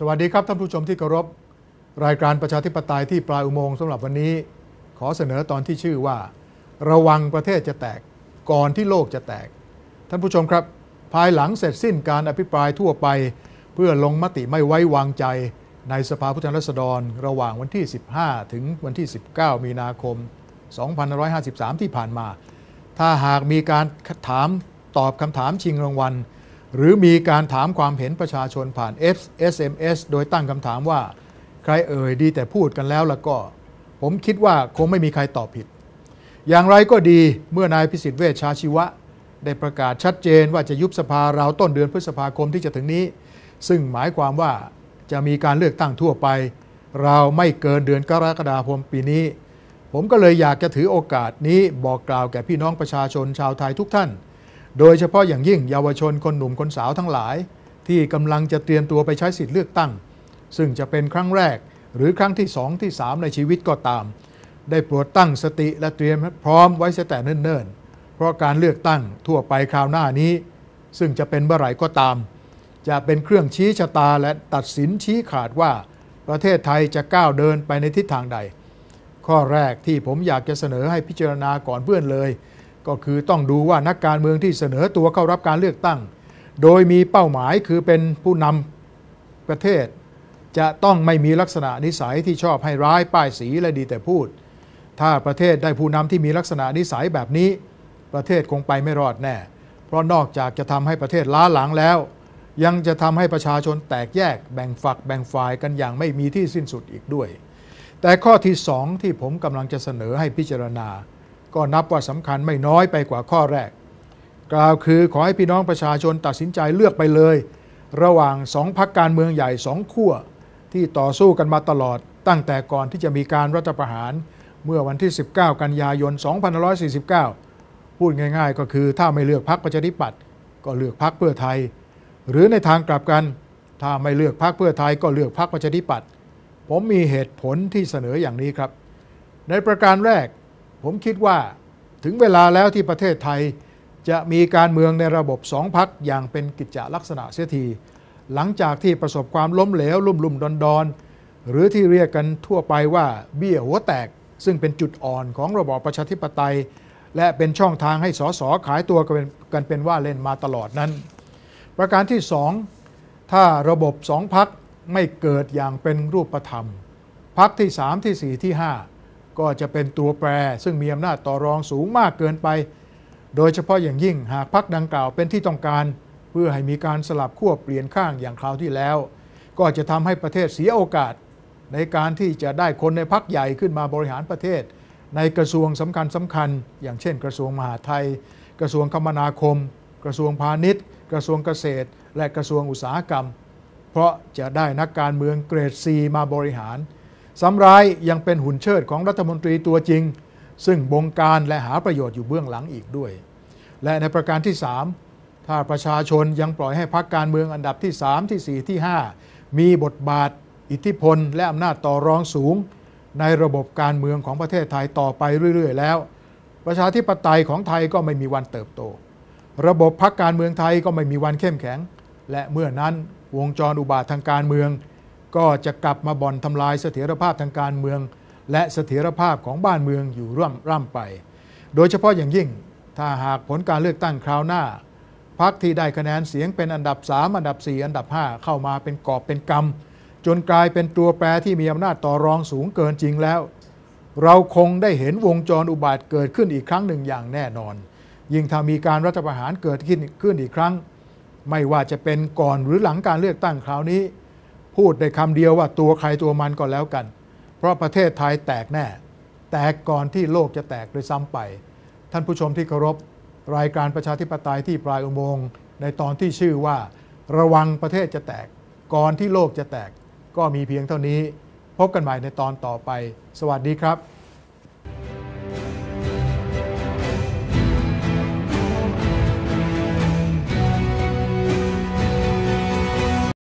สวัสดีครับท่านผู้ชมที่เคารพรายการประชาธิปไตยที่ปลายอุโมงค์สำหรับวันนี้ ขอเสนอตอนที่ชื่อว่า ระวังประเทศจะแตกก่อนที่โลกจะแตก ท่านผู้ชมครับ ภายหลังเสร็จสิ้นการอภิปรายทั่วไป เพื่อลงมติไม่ไว้วางใจในสภาผู้แทนราษฎร ระหว่างวันที่ 15 ถึงวันที่ 19 มีนาคม 2553 ที่ผ่านมา ถ้าหากมีการถามตอบคำถามชิงรางวัล หรือมีการถามความเห็นประชาชนผ่าน SMS โดยตั้งคำถามว่า ใครเอ่ยดีแต่พูดกันแล้วแล้วก็ ผมคิดว่าคงไม่มีใครตอบผิด อย่างไรก็ดีเมื่อนายพิสิทธิ์เวชชาชีวะ ได้ประกาศชัดเจนว่าจะยุบสภาราวต้นเดือนพฤษภาคมที่จะถึงนี้ ซึ่งหมายความว่าจะมีการเลือกตั้งทั่วไปราวไม่เกินเดือนกรกฎาคมปีนี้ ผมก็เลยอยากจะถือโอกาสนี้บอกกล่าวแก่พี่น้องประชาชนชาวไทยทุกท่าน โดยเฉพาะอย่างยิ่งเยาวชนคนหนุ่มคนสาวทั้งหลาย ที่กำลังจะเตรียมตัวไปใช้สิทธิเลือกตั้ง ซึ่งจะเป็นครั้งแรก หรือครั้งที่สองที่สามในชีวิตก็ตาม ได้โปรดตั้งสติและเตรียมพร้อมไว้เสียแต่เนิ่นๆ เพราะการเลือกตั้งทั่วไปคราวหน้านี้ ซึ่งจะเป็นเมื่อไหร่ก็ตาม จะเป็นเครื่องชี้ชะตาและตัดสินชี้ขาดว่า ประเทศไทยจะก้าวเดินไปในทิศทางใด ข้อแรกที่ผมอยากจะเสนอให้พิจารณาก่อนเพื่อนเลย ก็คือต้องดูว่านักการเมืองที่เสนอตัวเข้ารับการเลือกตั้ง โดยมีเป้าหมายคือเป็นผู้นำประเทศ จะต้องไม่มีลักษณะนิสัยที่ชอบให้ร้ายป้ายสีและดีแต่พูด ถ้าประเทศได้ผู้นำที่มีลักษณะนิสัยแบบนี้ ประเทศคงไปไม่รอดแน่ เพราะนอกจากจะทำให้ประเทศล้าหลังแล้ว ยังจะทำให้ประชาชนแตกแยกแบ่งฝักแบ่งฝ่ายกันอย่างไม่มีที่สิ้นสุดอีกด้วย แต่ข้อที่สองที่ผมกำลังจะเสนอให้พิจารณา ก็นับว่าสำคัญไม่น้อยไปกว่าข้อแรก กล่าวคือขอให้พี่น้องประชาชนตัดสินใจเลือกไปเลย ระหว่างสองพักการเมืองใหญ่สองขั้วที่ต่อสู้กันมาตลอด ตั้งแต่ก่อนที่จะมีการรัฐประหาร เมื่อวันที่ 19 กันยายน 2549 พูดง่าย ๆ ก็คือถ้าไม่เลือกพักประชาธิปัตย์ก็เลือกพักเพื่อไทย หรือในทางกลับกัน ถ้าไม่เลือกพักเพื่อไทยก็เลือกพักประชาธิปัตย์ผมมีเหตุผลที่เสนออย่างนี้ครับ ในประการแรก ผมคิดว่าถึงเวลาแล้วที่ประเทศไทยจะมีการเมืองในระบบสองพักอย่างเป็นกิจจลักษณะเสียที หลังจากที่ประสบความล้มเหลวลุ่มลุ่มดอนดอนหรือที่เรียกกันทั่วไปว่าเบี้ยหัวแตก ซึ่งเป็นจุดอ่อนของระบอบประชาธิปไตย และเป็นช่องทางให้สสขายตัวกันเป็นกันเป็นว่าเล่นมาตลอดนั้น ประการที่สองถ้าระบบสองพักไม่เกิดอย่างเป็นรูปธรรมพักที่สามที่สี่ที่ห้า ก็จะเป็นตัวแปร ซึ่งมีอำนาจต่อรองสูงมากเกินไป โดยเฉพาะอย่างยิ่งหากพักดังกล่าวเป็นที่ต้องการ เพื่อให้มีการสลับขั้วเปลี่ยนข้างอย่างคราวที่แล้ว ก็จะทำให้ประเทศเสียโอกาส ในการที่จะได้คนในพักใหญ่ขึ้นมาบริหารประเทศ ในกระทรวงสำคัญสำคัญ อย่างเช่น กระทรวงมหาดไทย กระทรวงคมนาคม กระทรวงพาณิชย์ กระทรวงเกษตร และกระทรวงอุตสาหกรรม เพราะจะได้นักการเมืองเกรด C มาบริหาร สำร้ายยังเป็นหุ่นเชิดของรัฐมนตรีตัวจริง ซึ่งบงการและหาประโยชน์อยู่เบื้องหลังอีกด้วย และในประการที่ 3 ถ้าประชาชนยังปล่อยให้พรรคการเมืองอันดับที่ 3 ที่ 4 ที่ 5 มีบทบาท อิทธิพล และอำนาจต่อรองสูง ในระบบการเมืองของประเทศไทยต่อไปเรื่อย ๆ แล้ว ประชาธิปไตยของไทยก็ไม่มีวันเติบโต ระบบพรรคการเมืองไทยก็ไม่มีวันเข้มแข็ง และเมื่อนั้นวงจรอุบาททางการเมือง ก็จะกลับมาบ่อนทำลายเสถียรภาพทางการเมือง และเสถียรภาพของบ้านเมืองอยู่ร่ำร่ำไป โดยเฉพาะอย่างยิ่งถ้าหากผลการเลือกตั้งคราวหน้าพรรคที่ได้คะแนนเสียงเป็นอันดับ 3 อันดับ 4 อันดับ 5 เข้ามาเป็นกอบเป็นกำจนกลายเป็นตัวแปรที่มีอำนาจต่อรองสูงเกินจริงแล้ว เราคงได้เห็นวงจรอุบาทเกิดขึ้นอีกครั้งหนึ่งอย่างแน่นอน ยิ่งถ้ามีการรัฐประหารเกิดขึ้นขึ้นอีกครั้ง ไม่ว่าจะเป็นก่อนหรือหลังการเลือกตั้งคราวนี้ พูดในคำเดียวว่าตัวใครตัวมันก็แล้วกัน เพราะประเทศไทยแตกแน่ แตกก่อนที่โลกจะแตกด้วยซ้ำไป ท่านผู้ชมที่เคารพรายการประชาธิปไตยที่ปลายอุโมงค์ในตอนที่ชื่อว่า ระวังประเทศจะแตก ก่อนที่โลกจะแตก ก็มีเพียงเท่านี้ พบกันใหม่ในตอนต่อไป สวัสดีครับ